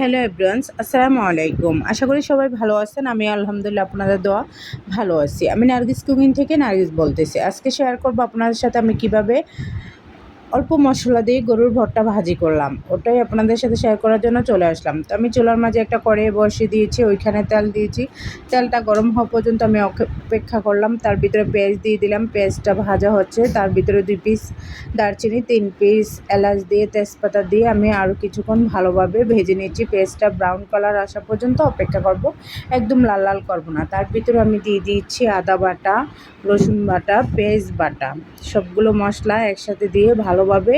Hello এভরিওয়ান্স, আসসালামু আলাইকুম। আশা করি সবাই ভালো আছেন, আমি আলহামদুলিল্লাহ আপনাদের দোয়া ভালো আছি। আমি নার্গিস কুকিং থেকে নার্গিস বলতেছি। আজকে শেয়ার করব আপনাদের সাথে আমি কীভাবে অল্প মশলা দিয়ে গরুর ভরটা ভাজি করলাম। ওটাই আপনাদের সাথে শেয়ার করার জন্য চলে আসলাম। তো আমি চুলার মাঝে একটা কড়াইয়ে বসিয়ে দিয়েছি, ওইখানে তেল দিয়েছি। তেলটা গরম হওয়া পর্যন্ত আমি অপেক্ষা করলাম। তার ভিতরে পেঁয়াজ দিয়ে দিলাম। পেঁয়াজটা ভাজা হচ্ছে। তার ভিতরে দুই পিস দারচিনি, তিন পিস এলাচ দিয়ে তেজপাতা দিয়ে আমি আরও কিছুক্ষণ ভালোভাবে ভেজে নিয়েছি। পেঁয়াজটা ব্রাউন কালার আসা পর্যন্ত অপেক্ষা করব। একদম লাল লাল করব না। তার ভিতরে আমি দিয়ে দিচ্ছি আদা বাটা, রসুন বাটা, পেঁয়াজ বাটা। সবগুলো মশলা একসাথে দিয়ে ভালোভাবে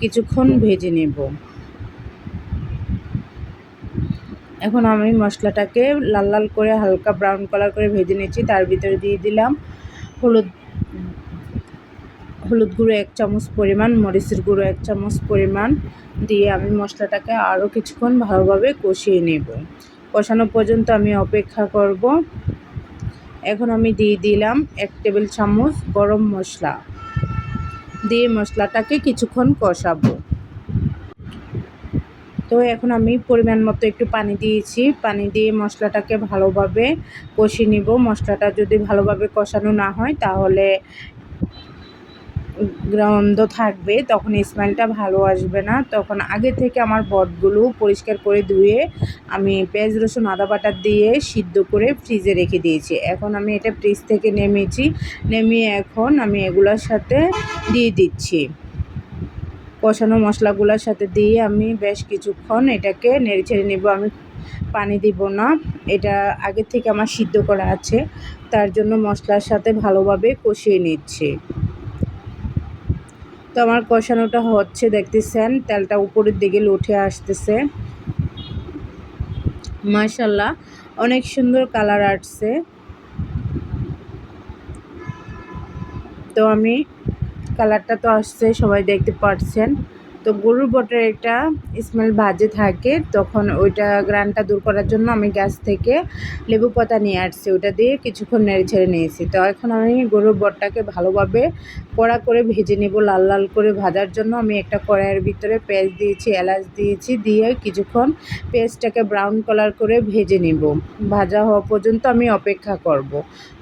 কিছুক্ষণ ভেজে নেব। এখন আমি মশলাটাকে লাল লাল করে, হালকা ব্রাউন কালার করে ভেজে নিচ্ছি তার ভিতরে দিয়ে দিলাম হলুদ হলুদ গুঁড়ো এক চামচ পরিমাণ, মরিচের গুঁড়ো এক চামচ পরিমাণ দিয়ে আমি মশলাটাকে আরও কিছুক্ষণ ভালোভাবে কষিয়ে নেব। কষানো পর্যন্ত আমি অপেক্ষা করব। এখন আমি দিয়ে দিলাম এক টেবিল চামচ গরম মশলা। দিয়ে মশলাটাকে কিছুক্ষণ কষাবো। তো এখন আমি পরিমাণ মতো একটু পানি দিয়েছি। পানি দিয়ে মশলাটাকে ভালোভাবে কষিয়ে নিব। মশলাটা যদি ভালোভাবে কষানো না হয়, তাহলে গন্ধ থাকবে, তখন স্মেলটা ভালো আসবে না। তখন আগে থেকে আমার বটগুলো পরিষ্কার করে ধুয়ে আমি পেঁয়াজ, রসুন, আদা বাটা দিয়ে সিদ্ধ করে ফ্রিজে রেখে দিয়েছি। এখন আমি এটা ফ্রিজ থেকে নেমেছি। নেমিয়ে এখন আমি এগুলোর সাথে দিয়ে দিচ্ছি। কষানো মশলাগুলোর সাথে দিয়ে আমি বেশ কিছুক্ষণ এটাকে নেড়ে ছেড়ে নেব। আমি পানি দিব না। এটা আগে থেকে আমার সিদ্ধ করা আছে। তার জন্য মশলার সাথে ভালোভাবে কষিয়ে নিচ্ছি। তো আমার কষানোটা হচ্ছে, দেখতেছেন, তেলটা উপরের দিকে উঠে আসতেছে। মাশাল্লাহ অনেক সুন্দর কালার আসছে। তো আমি কালারটা তো আসছে সবাই দেখতে পাচ্ছেন তো গরুর বটের একটা স্মেল ভাজে থাকে, তখন ওইটা গ্রানটা দূর করার জন্য আমি গ্যাস থেকে লেবু পাতা নিয়ে আসছি, ওটা দিয়ে কিছুক্ষণ নেড়ে ছেড়ে নিয়েছি। তো এখন আমি গরুর বটটাকে ভালোভাবে কড়া করে ভেজে নেব, লাল লাল করে ভাজার জন্য আমি একটা কড়াইয়ের ভিতরে পেঁয়াজ দিয়েছি, এলাচ দিয়েছি, দিয়ে কিছুক্ষণ পেঁয়াজটাকে ব্রাউন কালার করে ভেজে নেব। ভাজা হওয়া পর্যন্ত আমি অপেক্ষা করব।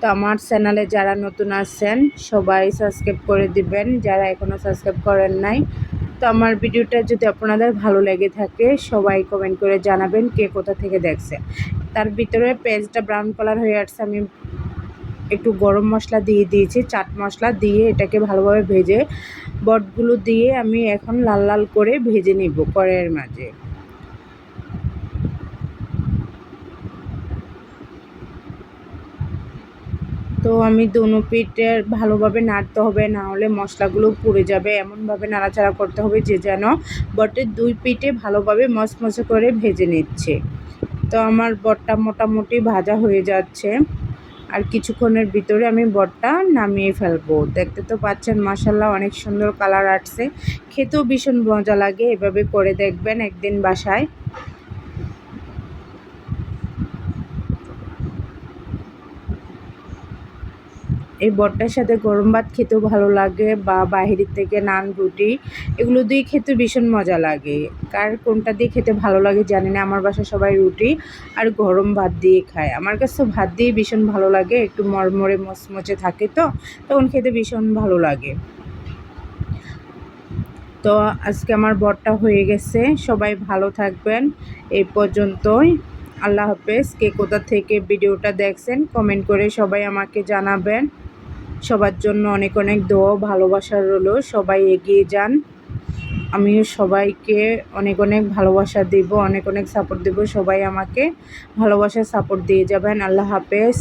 তো আমার চ্যানেলে যারা নতুন আসছেন, সবাই সাবস্ক্রাইব করে দিবেন, যারা এখনও সাবস্ক্রাইব করেন নাই তো আমার ভিডিওটা যদি আপনাদের ভালো লেগে থাকে, সবাই কমেন্ট করে জানাবেন কে কোথা থেকে দেখছে। তার ভিতরে পেঁয়াজটা ব্রাউন কালার হয়ে আসছে, আমি একটু গরম মশলা দিয়ে দিয়েছি, চাট মশলা দিয়ে এটাকে ভালোভাবে ভেজে, বটগুলো দিয়ে আমি এখন লাল লাল করে ভেজে নিব কড়াইয়ের মাঝে। আমি দোনো পিঠের ভালোভাবে নাড়তে হবে, না হলে মশলাগুলো পুড়ে যাবে। এমনভাবে নাড়াচাড়া করতে হবে যে যেন বটের দুই পিঠে ভালোভাবে মচমচে করে ভেজে নিচ্ছে। তো আমার বটটা মোটামুটি ভাজা হয়ে যাচ্ছে। আর কিছুক্ষণের ভিতরে আমি বটটা নামিয়ে ফেলব। দেখতে তো পাচ্ছেন মশাল্লা অনেক সুন্দর কালার আসছে। খেতেও ভীষণ মজা লাগে, এভাবে করে দেখবেন একদিন বাসায়। এই বটটার সাথে গরম ভাত খেতেও ভালো লাগে বা বাহিরের থেকে নান, রুটি, এগুলো দিয়ে খেতে ভীষণ মজা লাগে। কার কোনটা দিয়ে খেতে ভালো লাগে জানি না, আমার বাসা সবাই রুটি আর গরম ভাত দিয়ে খায়। আমার কাছে ভাত দিয়ে ভীষণ ভালো লাগে, একটু মরমরে মচমচে থাকে তো, তখন খেতে ভীষণ ভালো লাগে। তো আজকে আমার বরটা হয়ে গেছে, সবাই ভালো থাকবেন এই পর্যন্তই। আল্লাহ হাফেজ, কে কোথা থেকে ভিডিওটা দেখছেন, কমেন্ট করে সবাই আমাকে জানাবেন। সবার জন্য অনেক অনেক দোয়া ভালোবাসা রলো সবাই এগিয়ে যান। আমিও সবাইকে অনেক অনেক ভালোবাসা দেব, অনেক অনেক সাপোর্ট দেব, সবাই আমাকে ভালোবাসা সাপোর্ট দিয়ে যাবেন। আল্লাহ হাফেজ।